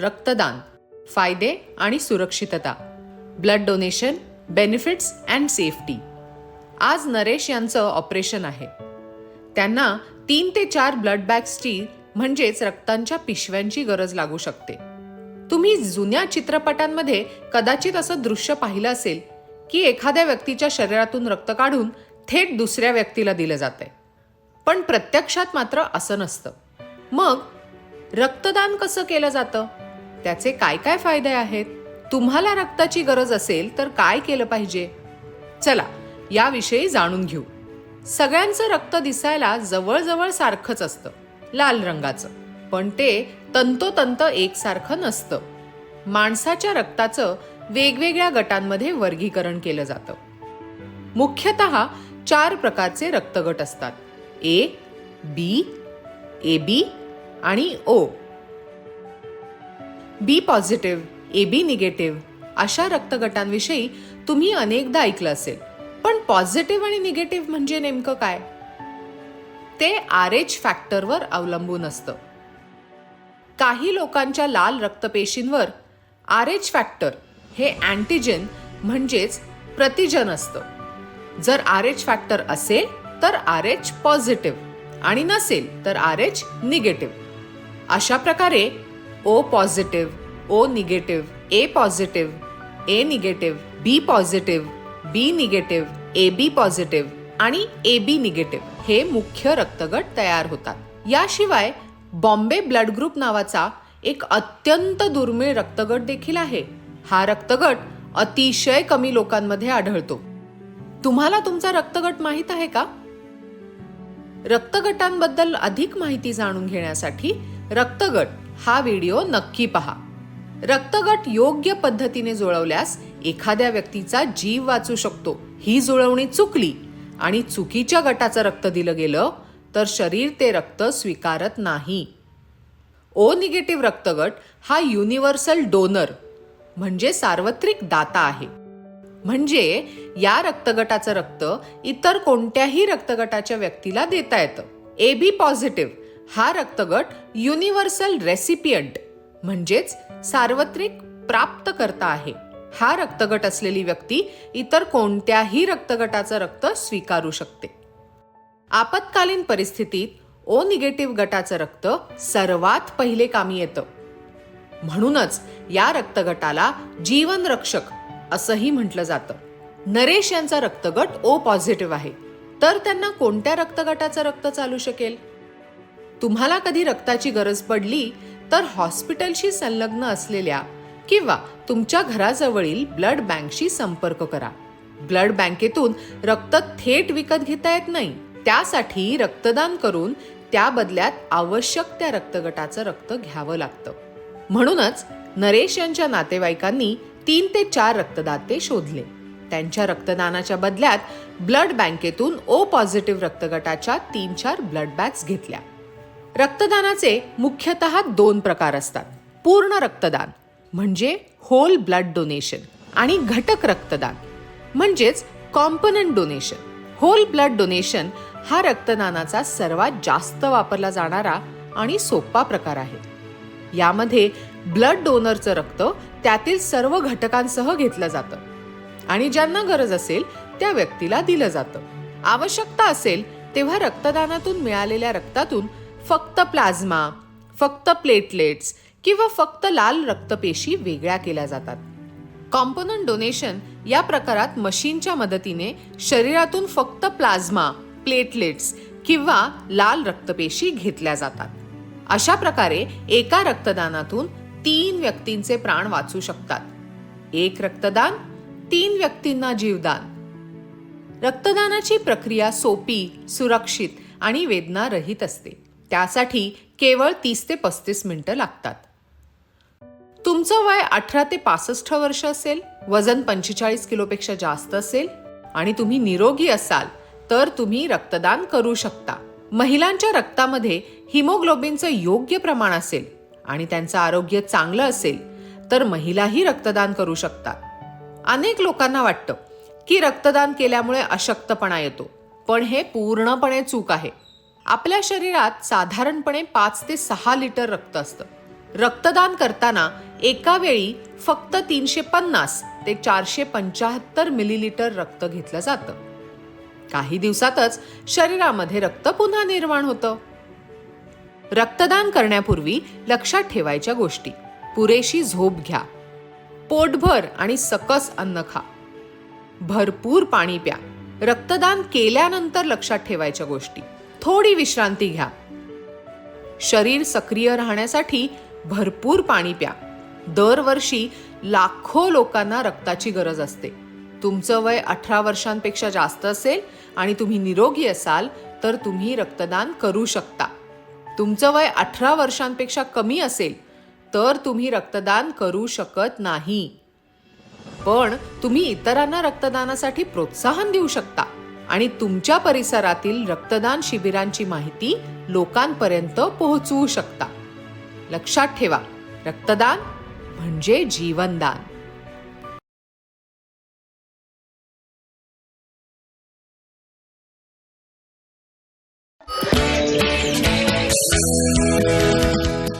रक्तदान फायदे आणि सुरक्षितता blood donation benefits and safety. आज नरेश यांचं ऑपरेशन आहे. त्यांना तीन ते चार ब्लड बॅग्सची म्हणजेच रक्तांच्या पिशव्यांची गरज लागू शकते. तुम्ही जुन्या चित्रपटांमध्ये कदाचित असं दृश्य पाहिलं असेल की एखाद्या व्यक्तीच्या शरीरातून रक्त काढून थेट दुसऱ्या व्यक्तीला दिलं जातंय. पण प्रत्यक्षात मात्र असं नसतं. मग रक्तदान कसं केलं जातं? त्याचे काय काय फायदे आहेत? तुम्हाला रक्ताची गरज असेल तर काय केलं पाहिजे? चला याविषयी जाणून घेऊ. सगळ्यांचं रक्त दिसायला जवळजवळ सारखंच असतं लाल रंगाचं. पण ते तंतोतंत एकसारखं नसतं. माणसाच्या रक्ताचं वेगवेगळ्या गटांमध्ये वर्गीकरण केलं जातं. मुख्यतः चार प्रकारचे रक्तगट असतात. ए बी ए बी आणि ओ. बी पॉझिटिव्ह ए बी निगेटिव्ह अशा रक्तगटांविषयी तुम्ही अनेकदा ऐकलं असेल. पण पॉझिटिव्ह आणि निगेटिव्ह म्हणजे नेमकं काय? ते आर एच फॅक्टरवर अवलंबून असतं. काही लोकांच्या लाल रक्तपेशींवर आर एच फॅक्टर हे अँटीजेन म्हणजेच प्रतिजन असतं. जर आर एच फॅक्टर असेल तर आर एच पॉझिटिव्ह आणि नसेल तर आर एच निगेटिव्ह. अशा प्रकारे O positive O negative A positive A negative B positive B negative A B positive आणि ए बी निगेटिव्ह हे मुख्य रक्तगट तयार होतात. याशिवाय बॉम्बे ब्लड ग्रुप नावाचा एक अत्यंत दुर्मिळ रक्तगट देखील आहे. हा रक्तगट अतिशय कमी लोकांमध्ये आढळतो. तुम्हाला तुमचा रक्तगट माहीत आहे का? रक्तगटांबद्दल अधिक माहिती जाणून घेण्यासाठी रक्तगट हा व्हिडिओ नक्की पहा. रक्तगट योग्य पद्धतीने जुळवल्यास एखाद्या व्यक्तीचा जीव वाचू शकतो. ही जुळवणी चुकली आणि चुकीच्या गटाचं रक्त दिलं गेलं तर शरीर ते रक्त स्वीकारत नाही. ओ निगेटिव्ह रक्तगट हा युनिव्हर्सल डोनर म्हणजे सार्वत्रिक दाता आहे. म्हणजे या रक्तगटाचं रक्त इतर कोणत्याही रक्तगटाच्या व्यक्तीला देता येतं. ए बी पॉझिटिव्ह हा रक्तगट युनिव्हर्सल रेसिपियंट म्हणजेच सार्वत्रिक प्राप्तकर्ता आहे. हा रक्तगट असलेली व्यक्ती इतर कोणत्याही रक्तगटाचं रक्त स्वीकारू शकते. आपत्कालीन परिस्थितीत ओ निगेटिव्ह गटाचं रक्त सर्वात पहिले कामी येतं. म्हणूनच या रक्तगटाला जीवनरक्षक असंही म्हटलं जातं. नरेश यांचा रक्तगट ओ पॉझिटिव्ह आहे. तर त्यांना कोणत्या रक्तगटाचं रक्त चालू शकेल? तुम्हाला कधी रक्ताची गरज पडली तर हॉस्पिटलशी संलग्न असलेल्या किंवा तुमच्या घराजवळील ब्लड बँकशी संपर्क करा. ब्लड बँकेतून रक्त थेट विकत घेता येत नाही. त्यासाठी रक्तदान करून त्या बदल्यात आवश्यक त्या रक्तगटाचं रक्त घ्यावं लागतं. म्हणूनच नरेश यांच्या नातेवाईकांनी तीन ते चार रक्तदाते शोधले. त्यांच्या रक्तदानाच्या बदल्यात ब्लड बँकेतून ओ पॉझिटिव्ह रक्तगटाच्या तीन चार ब्लड बॅग्स घेतल्या. रक्तदानाचे मुख्यतः दोन प्रकार असतात. पूर्ण रक्तदान म्हणजे होल ब्लड डोनेशन आणि घटक रक्तदान म्हणजेच component donation whole blood donation हा रक्तदानाचा सर्वात जास्त वापरला जाणारा आणि सोपा प्रकार आहे. यामध्ये ब्लड डोनरचं रक्त त्यातील सर्व घटकांसह घेतलं जातं आणि ज्यांना गरज असेल त्या व्यक्तीला दिलं जातं. आवश्यकता असेल तेव्हा रक्तदानातून मिळालेल्या रक्तातून फक्त प्लाझ्मा फक्त प्लेटलेट्स किंवा फक्त लाल रक्तपेशी वेगळ्या केल्या जातात. कॉम्पोनंट डोनेशन या प्रकारात मशीनच्या मदतीने शरीरातून फक्त प्लाझ्मा प्लेटलेट्स किंवा लाल रक्तपेशी घेतल्या जातात. अशा प्रकारे एका रक्तदानातून तीन व्यक्तींचे प्राण वाचू शकतात. एक रक्तदान तीन व्यक्तींना जीवदान. रक्तदानाची प्रक्रिया सोपी सुरक्षित आणि वेदनारहित असते. त्यासाठी केवळ तीस ते पस्तीस मिनटं लागतात. तुमचं वय अठरा ते पासष्ट वर्ष असेल वजन पंचेचाळीस किलोपेक्षा जास्त असेल आणि तुम्ही निरोगी असाल तर तुम्ही रक्तदान करू शकता. महिलांच्या रक्तामध्ये हिमोग्लोबिनचं योग्य प्रमाण असेल आणि त्यांचं आरोग्य चांगलं असेल तर महिलाही रक्तदान करू शकतात. अनेक लोकांना वाटतं की रक्तदान केल्यामुळे अशक्तपणा येतो पण हे पूर्णपणे चूक आहे. आपल्या शरीरात साधारणपणे पाच ते सहा लिटर रक्त असतं. रक्तदान करताना एका वेळी फक्त तीनशे पन्नास ते चारशे पंचाहत्तर मिलीलिटर रक्त घेतलं जातं. काही दिवसातच शरीरामध्ये रक्त पुन्हा निर्माण होतं. रक्तदान करण्यापूर्वी लक्षात ठेवायच्या गोष्टी. पुरेशी झोप घ्या. पोटभर आणि सकस अन्न खा. भरपूर पाणी प्या. रक्तदान केल्यानंतर लक्षात ठेवायच्या गोष्टी. थोडी विश्रांती घ्या. शरीर सक्रिय राहण्यासाठी भरपूर पाणी प्या. दरवर्षी लाखो लोकांना रक्ताची गरज असते. तुमचं वय अठरा वर्षांपेक्षा जास्त असेल आणि तुम्ही निरोगी असाल तर तुम्ही रक्तदान करू शकता. तुमचं वय अठरा वर्षांपेक्षा कमी असेल तर तुम्ही रक्तदान करू शकत नाही. पण तुम्ही इतरांना रक्तदानासाठी प्रोत्साहन देऊ शकता. आणि तुमच्या परिसरातील रक्तदान शिबिरांची माहिती लोकांपर्यंत पोहोचवू शकता. लक्षात ठेवा रक्तदान म्हणजे जीवनदान.